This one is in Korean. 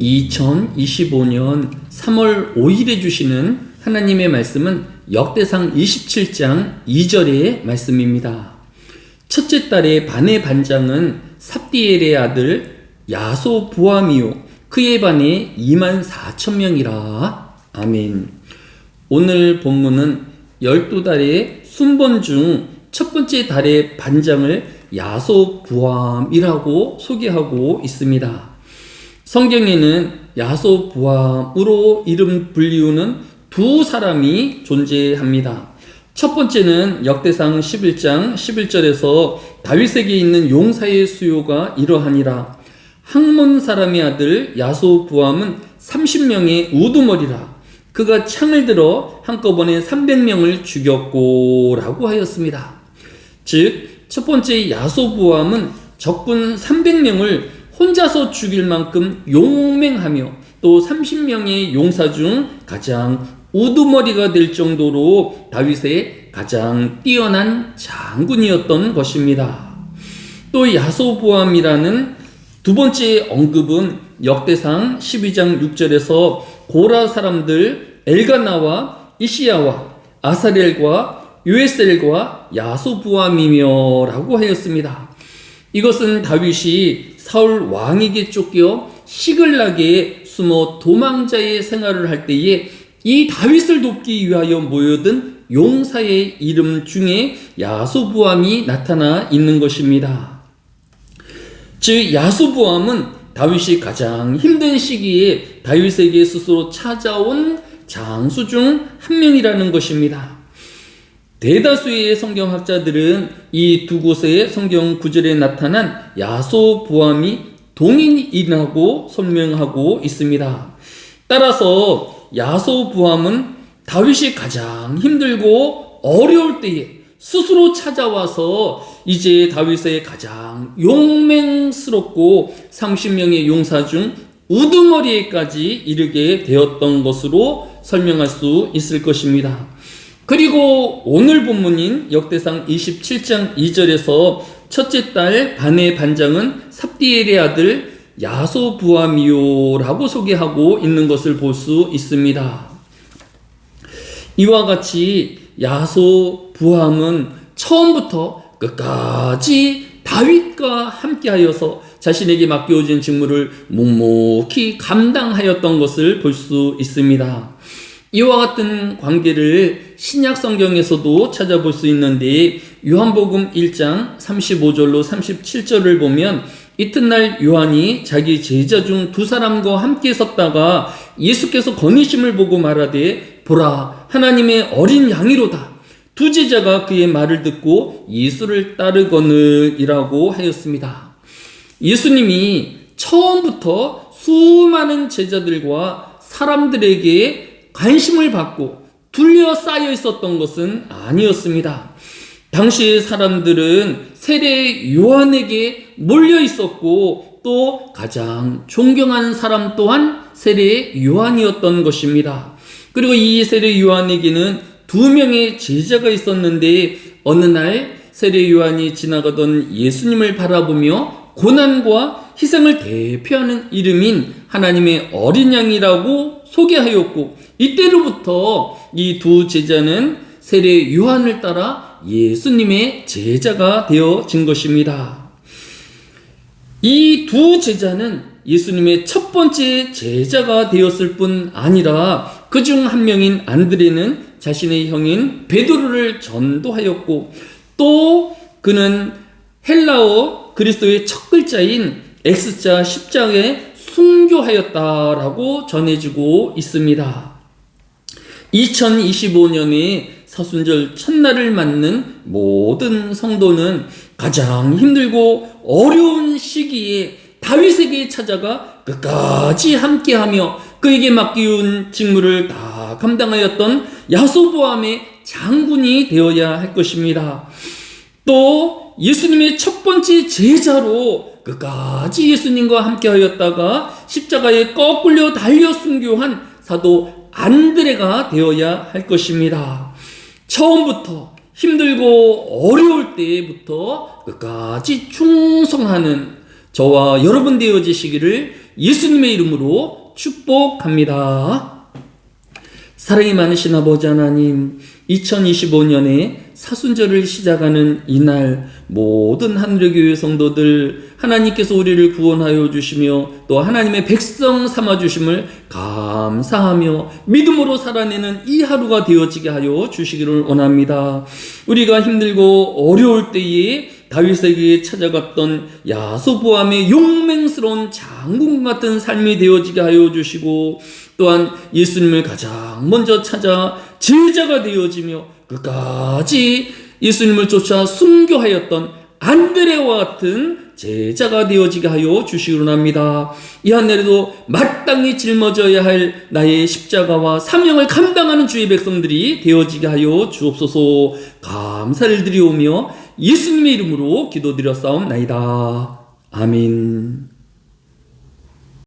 2025년 3월 5일에 주시는 하나님의 말씀은 역대상 27장 2절의 말씀입니다. 첫째 딸의 반의 반장은 삽디엘의 아들 야소 부함이요 그의 반에 2만 4천 명이라. 아멘. 오늘 본문은 12달의 순번 중 첫 번째 달의 반장을 야소 부함이라고 소개하고 있습니다. 성경에는 야소 부함으로 이름 불리우는 두 사람이 존재합니다. 첫 번째는 역대상 11장 11절에서 다윗에게 있는 용사의 수요가 이러하니라. 항몬 사람의 아들 야소 부함은 30명의 우두머리라. 그가 창을 들어 한꺼번에 300명을 죽였고 라고 하였습니다. 즉, 첫 번째 야소부함은 적군 300명을 혼자서 죽일 만큼 용맹하며 또 30명의 용사 중 가장 우두머리가 될 정도로 다윗의 가장 뛰어난 장군이었던 것입니다. 또 야소보암이라는 두 번째 언급은 역대상 12장 6절에서 고라 사람들 엘가나와 이시야와 아사렐과 유에셀과 야소부함이며라고 하였습니다. 이것은 다윗이 사울 왕에게 쫓겨 시글락에 숨어 도망자의 생활을 할 때에 이 다윗을 돕기 위하여 모여든 용사의 이름 중에 야소부함이 나타나 있는 것입니다. 즉 야소부함은 다윗이 가장 힘든 시기에 다윗에게 스스로 찾아온 장수 중 한 명이라는 것입니다. 대다수의 성경학자들은 이 두 곳의 성경 구절에 나타난 야소보암이 동인이라고 설명하고 있습니다. 따라서 야소보암은 다윗이 가장 힘들고 어려울 때에 스스로 찾아와서 이제 다윗의 가장 용맹스럽고 30명의 용사 중 우두머리에까지 이르게 되었던 것으로 설명할 수 있을 것입니다. 그리고 오늘 본문인 역대상 27장 2절에서 첫째 딸 반의 반장은 삽디엘의 아들 야소부함이요라고 소개하고 있는 것을 볼 수 있습니다. 이와 같이 야소부함은 처음부터 끝까지 다윗과 함께하여서 자신에게 맡겨진 직무를 묵묵히 감당하였던 것을 볼 수 있습니다. 이와 같은 관계를 신약 성경에서도 찾아볼 수 있는데 요한복음 1장 35절로 37절을 보면 이튿날 요한이 자기 제자 중 두 사람과 함께 섰다가 예수께서 거니심을 보고 말하되 보라 하나님의 어린 양이로다 두 제자가 그의 말을 듣고 예수를 따르거늘이라고 하였습니다. 예수님이 처음부터 수많은 제자들과 사람들에게 관심을 받고 둘러싸여 있었던 것은 아니었습니다. 당시 사람들은 세례 요한에게 몰려 있었고 또 가장 존경하는 사람 또한 세례 요한이었던 것입니다. 그리고 이 세례 요한에게는 두 명의 제자가 있었는데 어느 날 세례 요한이 지나가던 예수님을 바라보며 고난과 희생을 대표하는 이름인 하나님의 어린 양이라고 소개하였고 이때로부터 이 두 제자는 세례 요한을 따라 예수님의 제자가 되어진 것입니다. 이 두 제자는 예수님의 첫 번째 제자가 되었을 뿐 아니라 그 중 한 명인 안드레는 자신의 형인 베드로를 전도하였고 또 그는 헬라어 그리스도의 첫 글자인 X자 10장에 순교하였다라고 전해지고 있습니다. 2025년에 사순절 첫날을 맞는 모든 성도는 가장 힘들고 어려운 시기에 다윗에게 찾아가 끝까지 함께하며 그에게 맡기운 직무를 다 감당하였던 야소보암의 장군이 되어야 할 것입니다. 또 예수님의 첫 번째 제자로 끝까지 예수님과 함께 하였다가 십자가에 거꾸려 달려 순교한 사도 안드레가 되어야 할 것입니다. 처음부터 힘들고 어려울 때부터 끝까지 충성하는 저와 여러분 되어지시기를 예수님의 이름으로 축복합니다. 사랑이 많으신 아버지 하나님, 2025년에 사순절을 시작하는 이날 모든 하늘의 교회 성도들 하나님께서 우리를 구원하여 주시며 또 하나님의 백성 삼아 주심을 감사하며 믿음으로 살아내는 이 하루가 되어지게 하여 주시기를 원합니다. 우리가 힘들고 어려울 때에 다윗에게 찾아갔던 야소보암의 용맹스러운 장군 같은 삶이 되어지게 하여 주시고 또한 예수님을 가장 먼저 찾아 제자가 되어지며 끝까지 예수님을 쫓아 순교하였던 안드레와 같은 제자가 되어지게 하여 주시기로 합니다. 이 한 날에도 마땅히 짊어져야 할 나의 십자가와 사명을 감당하는 주의 백성들이 되어지게 하여 주옵소서 감사를 드리오며 예수님의 이름으로 기도드렸사옵나이다. 아멘.